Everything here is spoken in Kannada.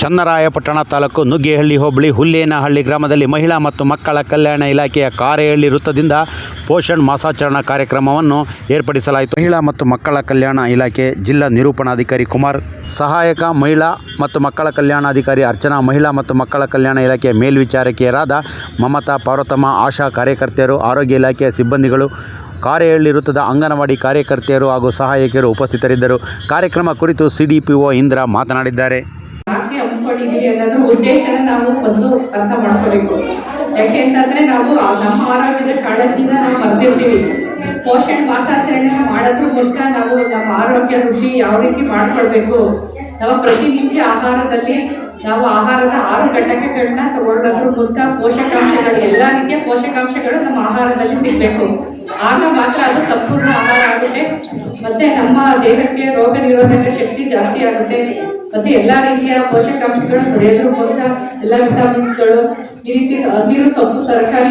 ಚನ್ನರಾಯಪಟ್ಟಣ ತಾಲೂಕು ನುಗ್ಗೇಹಳ್ಳಿ ಹೋಬಳಿ ಹುಲ್ಲೇನಹಳ್ಳಿ ಗ್ರಾಮದಲ್ಲಿ ಮಹಿಳಾ ಮತ್ತು ಮಕ್ಕಳ ಕಲ್ಯಾಣ ಇಲಾಖೆಯ ಕಾರೆಹಳ್ಳಿ ವೃತ್ತದಿಂದ ಪೋಷಣ್ ಮಾಸಾಚರಣಾ ಕಾರ್ಯಕ್ರಮವನ್ನು ಏರ್ಪಡಿಸಲಾಯಿತು. ಮಹಿಳಾ ಮತ್ತು ಮಕ್ಕಳ ಕಲ್ಯಾಣ ಇಲಾಖೆ ಜಿಲ್ಲಾ ನಿರೂಪಣಾಧಿಕಾರಿ ಕುಮಾರ್, ಸಹಾಯಕ ಮಹಿಳಾ ಮತ್ತು ಮಕ್ಕಳ ಕಲ್ಯಾಣಾಧಿಕಾರಿ ಅರ್ಚನಾ, ಮಹಿಳಾ ಮತ್ತು ಮಕ್ಕಳ ಕಲ್ಯಾಣ ಇಲಾಖೆಯ ಮೇಲ್ವಿಚಾರಕಿಯರಾದ ಮಮತಾ ಪಾರ್ವತಮ್ಮ, ಆಶಾ ಕಾರ್ಯಕರ್ತೆಯರು, ಆರೋಗ್ಯ ಇಲಾಖೆಯ ಸಿಬ್ಬಂದಿಗಳು, ಕಾರೆಹಳ್ಳಿ ವೃತ್ತದ ಅಂಗನವಾಡಿ ಕಾರ್ಯಕರ್ತೆಯರು ಹಾಗೂ ಸಹಾಯಕಿಯರು ಉಪಸ್ಥಿತರಿದ್ದರು. ಕಾರ್ಯಕ್ರಮ ಕುರಿತು ಸಿಡಿಪಿಒ ಇಂದ್ರ ಮಾತನಾಡಿದ್ದಾರೆ. ಯಾಕೆ ಹಮ್ಮಿಕೊಂಡಿದ್ದೀವಿ ಅನ್ನೋದ್ರ ಉದ್ದೇಶನ ನಾವು ಒಂದು ಅರ್ಥ ಮಾಡ್ಕೋಬೇಕು. ಯಾಕೆ ಅಂತಂದ್ರೆ ನಾವು ನಮ್ಮ ಆರೋಗ್ಯದ ಕಾಳಜಿನ ನಾವು ಮರ್ತಿರ್ತೀವಿ. ಪೋಷಣ್ ಮಾಸಾಚರಣೆ ಮಾಡೋದ್ರ ಮೂಲಕ ನಾವು ನಮ್ಮ ಆರೋಗ್ಯ, ರುಚಿ ಯಾವ ರೀತಿ ಮಾಡ್ಕೊಳ್ಬೇಕು? ನಾವು ಪ್ರತಿನಿತ್ಯ ಆಹಾರದಲ್ಲಿ ನಾವು ಆಹಾರದ ಆರು ಘಟಕಗಳನ್ನ ತಗೊಳ್ಳೋದ್ರ ಮೂಲಕ ಪೋಷಕಾಂಶಗಳು, ಎಲ್ಲ ರೀತಿಯ ಪೋಷಕಾಂಶಗಳು ನಮ್ಮ ಆಹಾರದಲ್ಲಿ ಸಿಗ್ಬೇಕು. ಆಗ ಮಾತ್ರ ಅದು ಸಂಪೂರ್ಣ ಆಹಾರ ಆಗುತ್ತೆ. ಮತ್ತೆ ನಮ್ಮ ದೇಹಕ್ಕೆ ರೋಗ ನಿರೋಧಕ ಶಕ್ತಿ ಜಾಸ್ತಿ ಆಗುತ್ತೆ. ಮತ್ತೆ ಎಲ್ಲಾ ರೀತಿಯ ಪೋಷಕಾಂಶಗಳು ಪಡೆಯಲು ಎಲ್ಲ ವಿಟಮಿನ್ಸ್ಗಳು ಈ ರೀತಿ ಹಸಿರು ಸೊಪ್ಪು ತರಕಾರಿ